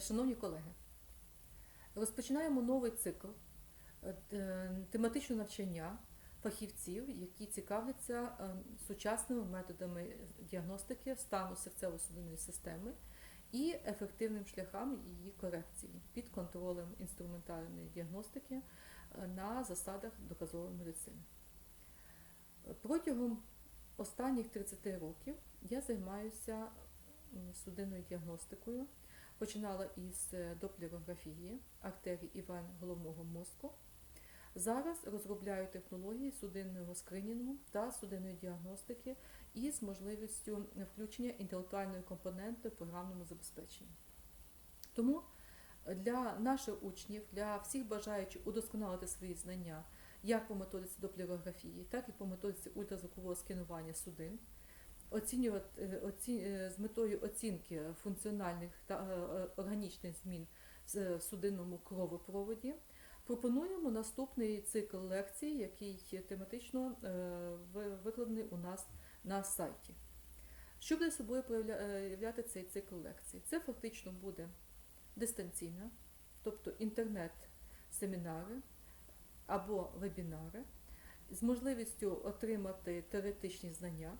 Шановні колеги, розпочинаємо новий цикл е, тематичного навчання фахівців, які цікавляться е, сучасними методами діагностики стану серцево-судинної системи і ефективним шляхам її корекції під контролем інструментальної діагностики е, на засадах доказової медицини. Протягом останніх 30 років я займаюся судинною діагностикою. Починала із е, доплерографії артерій і вен головного мозку. Зараз розробляю технології судинного скринінгу та судинної діагностики із можливістю включення інтелектуальної компоненти в програмному забезпеченні. Тому для наших учнів, для всіх бажаючих удосконалити свої знання як по методиці доплерографії, так і по методиці ультразвукового сканування судин, оцінювати е, оці, е, з метою оцінки функціональних та е, органічних змін в судинному кровопроводі. Пропонуємо наступний цикл лекцій, який тематично викладений у нас на сайті. Що буде собою проявля- е, цей цикл лекцій? Це фактично буде дистанційна, тобто інтернет-семінари або вебінари з можливістю отримати теоретичні знання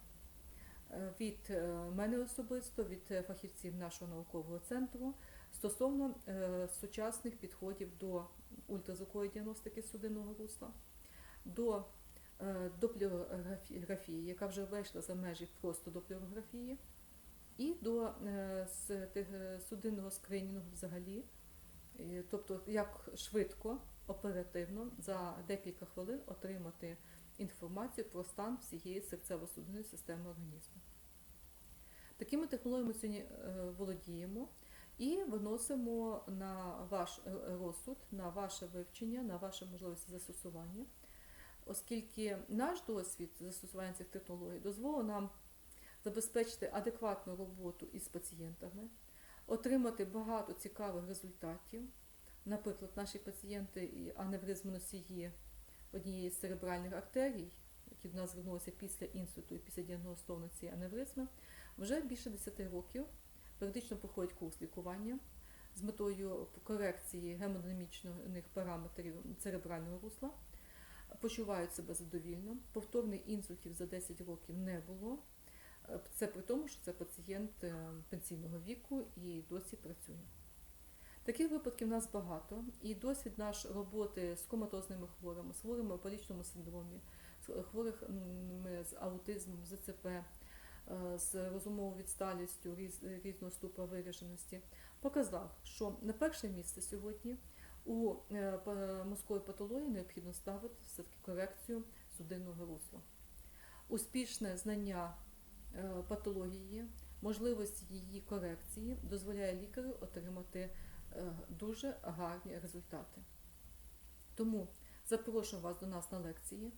від е, мене особисто, від е, фахівців нашого наукового центру стосовно е, сучасних підходів до ультразвукової діагностики судинного русла, до е, яка вже вийшла за межі просто доплерографії, і до е, е, судинного скринінгу взагалі, Е, тобто як швидко, оперативно за декілька хвилин отримати інформацію про стан всієї серцево-судинної системи організму. Такими технологіями сьогодні е, володіємо і виносимо на ваш е, розсуд, на ваше вивчення, на ваші можливості застосування, оскільки наш досвід застосування цих технологій дозволив нам забезпечити адекватну роботу із пацієнтами, отримати багато цікавих результатів. Наприклад, наші пацієнти і носії однієї з церебральних артерій, які до нас звернулися після інсульту і після діагностовано цієї аневризми, вже більше 10 років періодично проходять курс лікування з метою корекції гемодинамічних параметрів церебрального русла, почувають себе задовільно. Повторних інсультів за 10 років не було. Це при тому, що це пацієнт е, пенсійного віку і досі працює. Таких випадків у нас багато, і досвід наш роботи з коматозними хворими, з хворими у парічному синдромі, з хворими з аутизмом, ЗЦП, е, з розумовою відсталістю різ- різного ступа вираженості, показав, що на перше місце сьогодні у е, мозковій патології необхідно ставити все-таки корекцію судинного русла. Успішне знання е, патології, можливість її корекції дозволяє лікарю отримати дуже гарні результати. Тому запрошую вас до нас на лекції.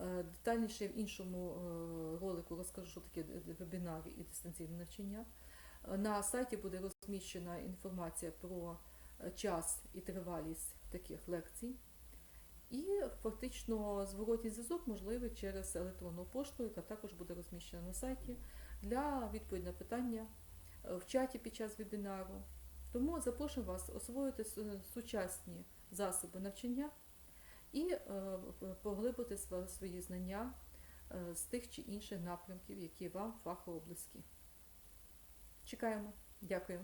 Е, Детальніше в іншому е, ролику розкажу, що таке вебінари і дистанційне навчання. Е, На сайті буде розміщена інформація про е, час і тривалість таких лекцій. І фактично зворотній зв'язок можливий через електронну пошту, яка також буде розміщена на сайті для відповіді на питання е, в чаті під час вебінару. Тому запрошую вас освоїти сучасні засоби навчання і е, поглибити свої знання е, з тих чи інших напрямків, які вам фахово близькі. Чекаємо. Дякую.